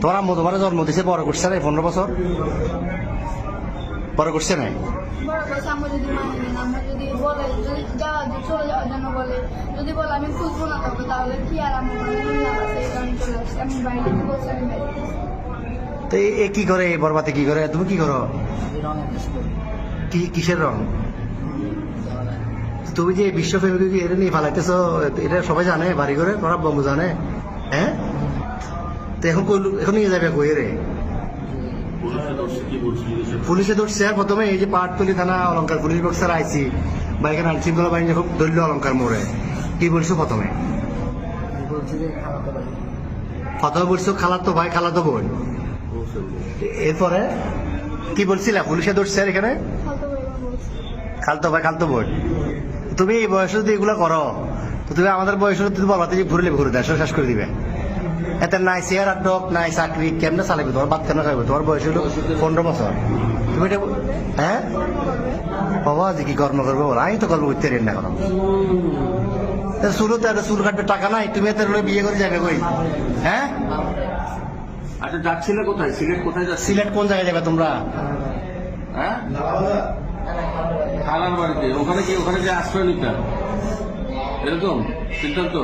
তোমার আম্মু তোমার জন্ম দিছে বড় করছে না পনেরো বছর। বড় করছে না মানি না কি তো এ- করে বরবাতে কি করে? তুমি কি করো? কি কিসের রং? তুমি যে বিশ্ব ফ্যামিলি এটা নিয়ে ফালাইতেছো এটা সবাই জানে বাড়ি করে তোমার বন্ধু জানে হ্যাঁ? তো এখন এখন নিয়ে যাবে কই রে? পুলিশে ধরছে, আর প্রথমে এই যে পাটতলি থানা অলঙ্কার পুলিশ বক্সার আইসি বা এখানে আইন শৃঙ্খলা বাহিনী যখন ধরল অলঙ্কার মোড়ে কি বলছো প্রথমে? প্রথমে বলছো খালাতো ভাই খালাতো বোন। এরপরে কি বলছিলা? পুলিশে ধরছে আর এখানে? খালতো ভাই খালতো বোন। তুমি এই বয়সে যদি এগুলো করো তো তুমি আমাদের বয়সে তুমি বলবাতে যে ঘুরে ঘুরে দেশ শেষ করে দিবে। এতে নাই চেয়ার আর ডক নাই চাকরি কেমনে চালাবে তোমার বাদ কেন খাইবে তোমার বয়স হলো পনেরো বছর। তুমি এটা হ্যাঁ? বাবা যে কি কর্ম করব বলো? আমি তো কর্ম করতে রেন না কোনো চুলো তো একটা চুল কাটবে টাকা নাই তুমি এত বিয়ে করে যাবে কই? হ্যাঁ? আচ্ছা যাচ্ছিলে কোথায়? সিলেট কোথায় যাচ্ছিলে সিলেট কোন জায়গায় যাবে তোমরা? হ্যাঁ? খালার বাড়িতে। ওখানে কি ওখানে যে আশ্রয় নিতাম এরকম? সিদ্ধান্ত?